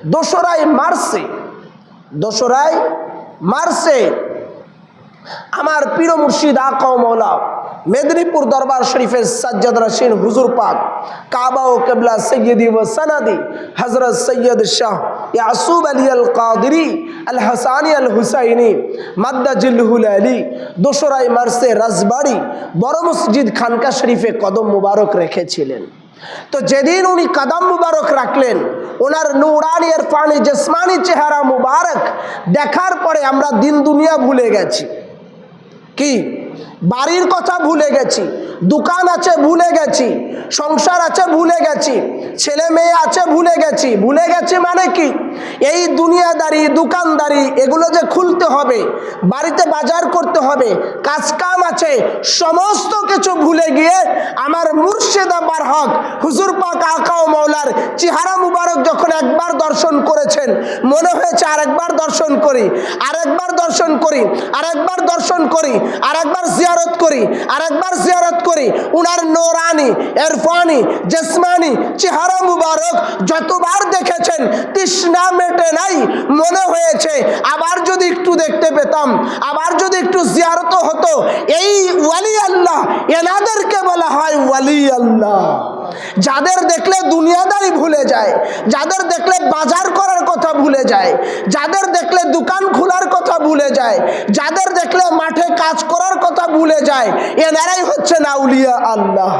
দোসরাই মার্চে দোসরাই মার্চে আমার পীর মুর্শিদ আকাও মৌলা মেদিনীপুর দরবার শরীফের সাজ্জাদ রাশিন হুজুর পাক কাবা ও কেবলা সৈয়দি ও সনাদি হজরত সৈয়দ শাহ ইয়াসুব আলী আল কাদরি আল হাসানি আল হুসাইনি মাদ্দা জিল্লুহুল আলী দোসরাই মার্সে রাজবাড়ি বড় মসজিদ খানকা শরীফে কদম মুবারক রেখেছিলেন। তো যেদিন উনি কদম মুবারক রাখলেন, ওনার নুরানি ইরফানি জসমানি চেহারা মুবারক, দেখার পরে আমরা দিন দুনিয়া ভুলে গেছি। কি? বাড়ির কথা ভুলে গেছি, দোকান আছে ভুলে গেছি, সংসার আছে ভুলে গেছি, ছেলে মেয়ে আছে ভুলে গেছি। ভুলে গেছি মানে কি? এই দুনিয়াদারি, দোকানদারি, এগুলো যে খুলতে হবে, বাড়িতে বাজার করতে হবে, কাজ কাম আছে, সমস্ত কিছু ভুলে গিয়ে মুর্শেদা বার হক। হুজুর পাক আকাও মৌলার চেহারা মুবারক যখন একবার দর্শন করেছেন, মনে হয়েছে আরেকবার দর্শন করি, আরেকবার দর্শন করি, আরেকবার দর্শন করি, আরেকবার জিয়ারত করি, আরেকবার জিয়ারত করি। উনার নোরানি, এরফানি, জসমানি চেহারা মুবারক যতবার দেখেছেন, তৃষ্ণা মেটে নাই, মনে হয়েছে আবার যদি একটু দেখতে পেতাম, আবার যদি একটু জিয়ারত হতো, এই ওয়ালি আল্লাহ। যাদের দেখলে দুনিয়াদারি ভুলে যায়, যাদের দেখলে বাজার করার কথা ভুলে যায়, যাদের দেখলে দোকান খোলার কথা ভুলে যায়, যাদের দেখলে মাঠে কাজ করার কথা ভুলে যায়, এনারাই হচ্ছে নাউলিয়া আল্লাহ।